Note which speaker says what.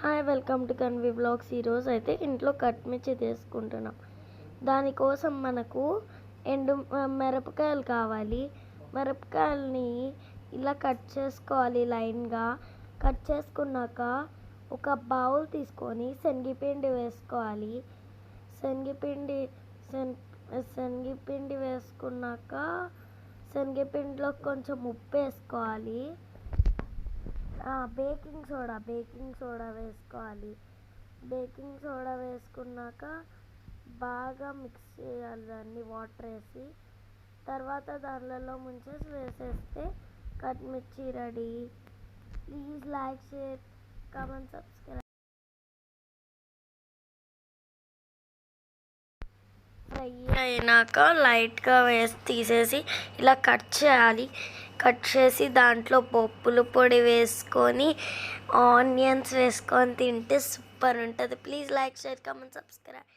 Speaker 1: Hi welcome to Kanvi blogs. ఈరోజు అయితే ఇంట్లో కట్ మిర్చి తీసుకుంటున్నాం. దానికోసం మనకు ఎండు మిరపకాయలు కావాలి. మిరపకాయలని ఇలా కట్ చేసుకోవాలి లైన్గా. కట్ చేసుకున్నాక ఒక బౌల్ తీసుకొని శనగపిండి వేసుకోవాలి. శనగపిండి శనగపిండి వేసుకున్నాక శనగపిండిలో కొంచెం ఉప్పు వేసుకోవాలి. బేకింగ్ సోడా బేకింగ్ సోడా వేసుకోవాలి. బేకింగ్ సోడా వేసుకున్నాక బాగా మిక్స్ చేయాలి దాన్ని వాటర్ వేసి. తర్వాత దానిలలో ముంచేసి వేసేస్తే cut mirchi ready. Please like share comment subscribe. Fry అయినాక లైట్గా వేసి తీసేసి ఇలా కట్ చేయాలి. కట్ చేసి దాంట్లో పప్పుల పొడి వేసుకొని ఆనియన్స్ వేసుకొని తింటే సూపర్ ఉంటుంది. Please like share comment subscribe.